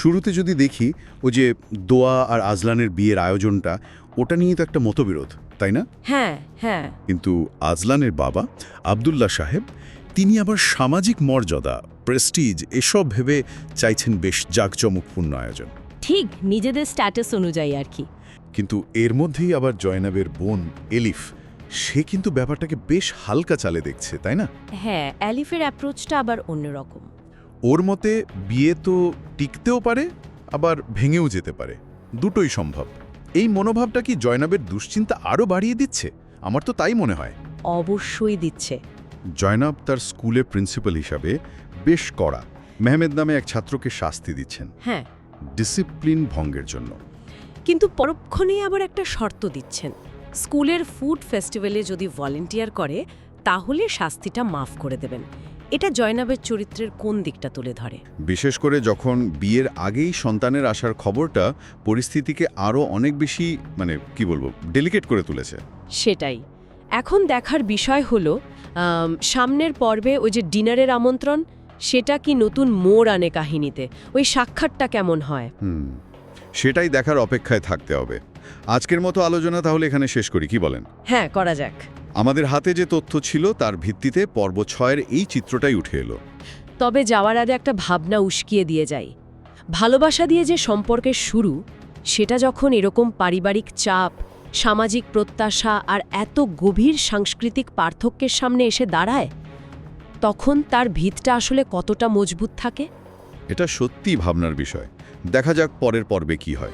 শুরুতে যদি দেখি ও যে দোয়া আর আজলানের বিয়ের আয়োজনটা ওটা নিয়ে তো একটা মতবিরোধ তাই না? হ্যাঁ হ্যাঁ। কিন্তু আজলানের বাবা আবদুল্লাহ সাহেব তিনি আবার সামাজিক মর্যাদা প্রেস্টিজ এসব ভেবে চাইছেন বেশ জাঁকজমকপূর্ণ আয়োজন। ঠিক নিজেদের স্ট্যাটাস অনুযায়ী আর কি। কিন্তু এর মধ্যেই আবার জয়নাবের বোন এলিফ সে কিন্তু ব্যাপারটাকে বেশ হালকা চালে দেখছে তাই না? হ্যাঁ অ্যালিফের অ্যাপ্রোচটা আবার অন্যরকম। ওর মতে বিয়ে তো টিকতেও পারে আবার ভেঙেও যেতে পারে। দুটোই সম্ভব। এই মনোভাবটা কি জয়নাবের দুশ্চিন্তা আরও বাড়িয়ে দিচ্ছে? আমার তো তাই মনে হয়। অবশ্যই দিচ্ছে। জয়নাব তার স্কুলে প্রিন্সিপাল হিসাবে বেশ কড়া। মেহমেদ নামে এক ছাত্রকে শাস্তি দিচ্ছেন। হ্যাঁ। ডিসিপ্লিন ভঙ্গের জন্য। কিন্তু পরক্ষণেই আবার একটা শর্ত দিচ্ছেন। স্কুলের ফুড ফেস্টিভ্যালে যদি ভলেন্টিয়ার করে তাহলে শাস্তিটা মাফ করে দেবেন। এটা জয়নাবের চরিত্রের কোন দিকটা তুলে ধরে? বিশেষ করে যখন বিয়ের আগেই সন্তানের আসার খবরটা পরিস্থিতিকে আরও অনেক বেশি মানে কি বলব ডেলিকেট করে তুলেছে। সেটাই। এখন দেখার বিষয় হলো সামনের পর্বে ওই যে ডিনারের আমন্ত্রণ সেটা কি নতুন মোড় আনে কাহিনীতে? ওই সাক্ষাৎটা কেমন হয়? সেটাই দেখার অপেক্ষায় থাকতে হবে। আজকের মতো আলোচনা তাহলে এখানে শেষ করি কি বলেন? হ্যাঁ করা যাক। আমাদের হাতে যে তথ্য ছিল তার ভিত্তিতে পর্ব ছয়ের এই চিত্রটাই উঠে এলো। তবে যাওয়ার আগে একটা ভাবনা উস্কিয়ে দিয়ে যাই। ভালোবাসা দিয়ে যে সম্পর্কের শুরু সেটা যখন এরকম পারিবারিক চাপ সামাজিক প্রত্যাশা আর এত গভীর সাংস্কৃতিক পার্থক্যের সামনে এসে দাঁড়ায় তখন তার ভিতটা আসলে কতটা মজবুত থাকে? এটা সত্যিই ভাবনার বিষয়। দেখা যাক পরের পর্বে কি হয়।